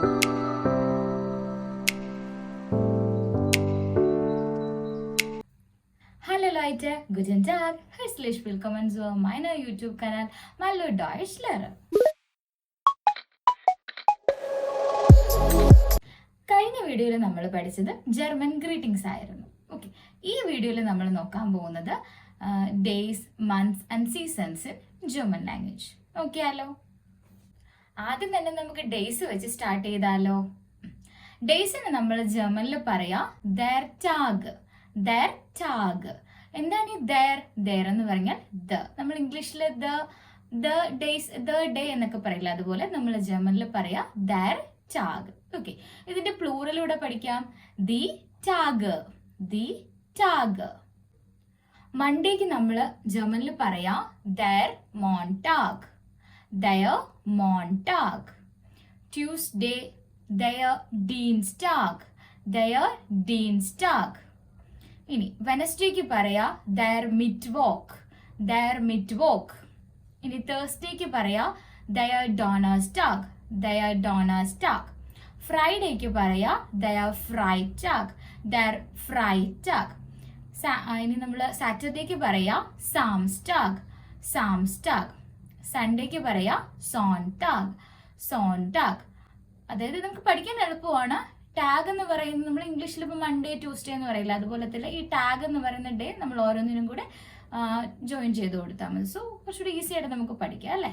Hallo Leute, guten Tag, herzlich willkommen zu meiner YouTube-Kanal Malo Deutsch Lehrer. കഴിഞ്ഞ വീഡിയോയിൽ നമ്മൾ പഠിച്ചത് ജർമ്മൻ ഗ്രീറ്റിംഗ്സ് ആയിരുന്നു. ഓക്കെ ഈ വീഡിയോയിൽ നമ്മൾ നോക്കാൻ പോകുന്നത് days months and seasons in German language നോക്കിയാലോ ആദ്യം തന്നെ നമുക്ക് ഡേയ്സ് വെച്ച് സ്റ്റാർട്ട് ചെയ്താലോ? ഡേയ്സിന് നമ്മൾ ജർമ്മനിൽ പറയാ ദർ ടാഗ് ദർ ടാഗ് എന്താണ് ഈ ദർ ദർ എന്ന് പറഞ്ഞാൽ ദ നമ്മൾ ഇംഗ്ലീഷിൽ the the days the day എന്നൊക്കെ പറയില്ല അതുപോലെ നമ്മൾ ജർമ്മനിൽ പറയാ ദർ ടാഗ് ഓക്കെ ഇതിന്റെ പ്ലൂറലൂടെ പഠിക്കാം. ദി ടാഗ് ദി ടാഗ് മൺഡേക്ക് നമ്മൾ ജർമ്മനിൽ പറയാ ദർ മോൺടാഗ് ദയർ മോൺടാഗ് ട്യൂസ്ഡേ ദയർ ഡീൻസ്റ്റാഗ് ദയർ ഡീൻസ്റ്റാഗ് ഇനി വെനസ്ഡേക്ക് പറയാ ദയർ മിറ്റ് വോക്ക് ദയർ മിറ്റ് വോക്ക് ഇനി തേഴ്സ്ഡേക്ക് പറയാ ദയർ ഡോണേഴ്സ്റ്റാഗ് ദയർ ഡോണേഴ്സ്റ്റാഗ് ഫ്രൈഡേക്ക് പറയാ ദയർ ഫ്രൈറ്റാഗ് ദയർ ഫ്രൈറ്റാഗ് ഇനി നമ്മൾ സാറ്റർഡേക്ക് പറയാ സാംസ്റ്റാഗ് സാംസ്റ്റാഗ് സൺഡേക്ക് പറയാ സോൺ ടാഗ് സോൺ ടാഗ് അതായത് നമുക്ക് പഠിക്കാൻ എളുപ്പമാണ്. ടാഗ് എന്ന് പറയുന്നത് നമ്മൾ ഇംഗ്ലീഷിൽ ഇപ്പോൾ മൺഡേ ട്യൂസ്ഡേ എന്ന് പറയില്ല അതുപോലെ തന്നെ ഈ ടാഗ് എന്ന് പറയുന്ന ഡേ നമ്മൾ ഓരോന്നിനും കൂടെ ജോയിൻ ചെയ്ത് കൊടുത്താൽ മതി. സോ കുറച്ചുകൂടി ഈസി ആയിട്ട് നമുക്ക് പഠിക്കാം അല്ലേ?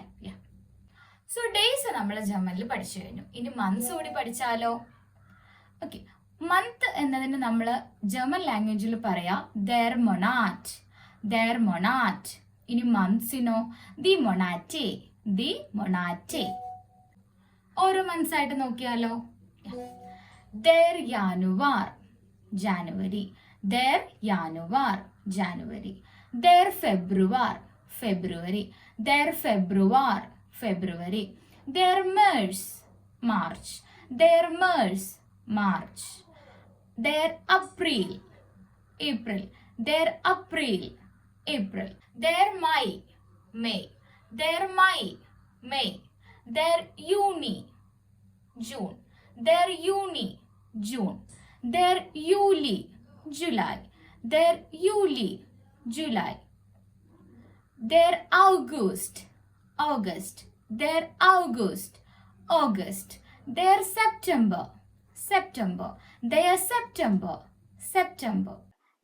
സോ ഡേയ്സ് നമ്മൾ ജർമ്മനിൽ പഠിച്ചു കഴിഞ്ഞു. ഇനി മന്ത്സ് കൂടി പഠിച്ചാലോ? ഓക്കെ മന്ത് എന്നതിന് നമ്മൾ ജർമ്മൻ ലാംഗ്വേജിൽ പറയാ ദർ മൊണാറ്റ് ദർ മൊണാറ്റ് ഇനി മന്ത്സിനോ ദി മൊണാറ്റേ. ദി മൊണാറ്റേ. ഓരോ മന്ത്സ് ആയിട്ട് നോക്കിയാലോ? ജാനുവരി ദർ യാനുവാർ ജാനുവരി ദർ ഫെബ്രുവാർ ഫെബ്രുവരി ദർ ഫെബ്രുവാർ ഫെബ്രുവരി ദർ മേഴ്സ് മാർച്ച് ദർ മേഴ്സ് മാർച്ച് ദർ അപ്രിൽ ഏപ്രിൽ ദർ അപ്രിൽ April. Their my, May. Their my, May. Their uni, June. Their uni, June. Their Yuli, July. Their Yuli, July. Their August, August. Their August, August. Their September, September. Their September, September.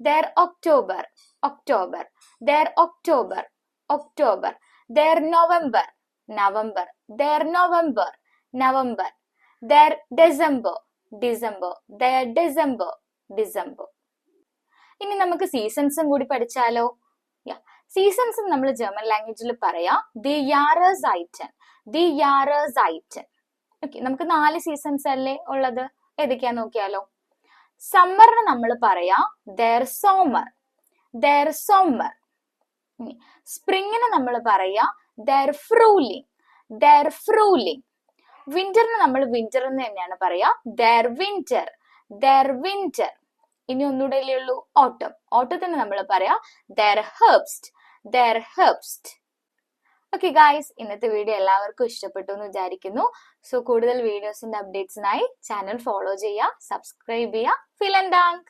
ദർ ഒക്ടോബർ October ദേർ ഒക്ടോബർ October ദേർ നവംബർ November ദേർ നവംബർ November ദേർ ഡിസംബർ ഡിസംബർ ദേർ ഡിസംബർ ഡിസംബർ ഇനി നമുക്ക് സീസൺസും കൂടി പഠിച്ചാലോ? സീസൺസ് നമ്മൾ ജർമ്മൻ ലാംഗ്വേജിൽ പറയാം. ദി യാറേഴ്സ് ഐറ്റൻ ദി യാറേഴ്സ് ഐറ്റൻ ഓക്കെ നമുക്ക് നാല് സീസൺസ് അല്ലേ ഉള്ളത്? ഏതൊക്കെയാ നോക്കിയാലോ? സമ്മറിന് നമ്മൾ പറയാ ദർ സോമർ ദർ സോമർ സ്പ്രിങ്ങിന് നമ്മൾ പറയാ ദർ ഫ്രൂലിംഗ് ദർ ഫ്രൂലിംഗ് വിന്ററിന് നമ്മൾ വിന്റർ എന്ന് തന്നെയാണ് പറയാ ദർ വിന്റർ ദർ വിന്റർ ഇനി ഒന്നുകൂടെ ഉള്ളൂ ഓട്ടം ഓട്ടത്തിന് നമ്മൾ പറയാ ദർ ഹെർബ്സ്റ്റ് ദർ ഹെർബ്സ്റ്റ് ഓക്കെ ഗായ്സ് ഇന്നത്തെ വീഡിയോ എല്ലാവർക്കും ഇഷ്ടപ്പെട്ടു എന്ന് വിചാരിക്കുന്നു. സോ കൂടുതൽ വീഡിയോസിന്റെ അപ്ഡേറ്റ്സിനായി ചാനൽ ഫോളോ ചെയ്യുക സബ്സ്ക്രൈബ് ചെയ്യുക. ഫിലൻ ഡാങ്ക്